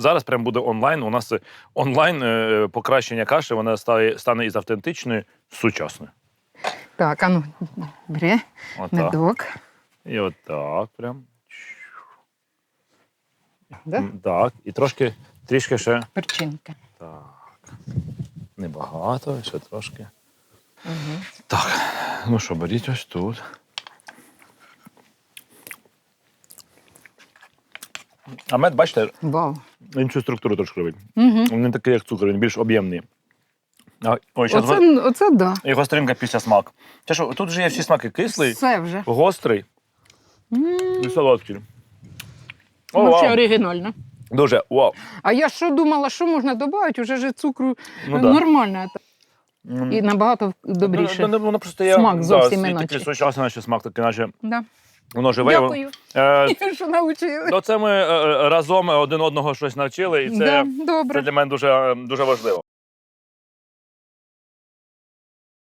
зараз прям буде онлайн. У нас е, онлайн е, покращення каші, вона стає, стане із автентичною сучасною. Так, а ну, бери медок. І отак прям. Да? Так. І трошки, трішки ще. Перчинка. Так. Небагато, ще трошки. Угу. Так. Ну що, беріть ось тут. А мед, бачите, Вау. Іншу структуру трошки робить. Угу. Він не такий, як цукор, він більш об'ємний. А, Ой, зараз Оце, оце да. і гостринка після смак. Це що, тут вже є всі смаки кислий, Все вже. гострий і солодкий. О, Вообще вау. оригінально. Дуже вау. А я що думала, що можна додати? Уже ж цукру Ну, да. нормально. М. І набагато добріше. Ну, ну, воно просто є Смак да, зовсім свій іначе. такий сучасний наче смак, такий, наче Да. Воно живе. Дякую, Е, що навчили. ну, це ми е, е, разом один одного щось навчили, і це, да, це добре. для мене дуже, е, дуже важливо.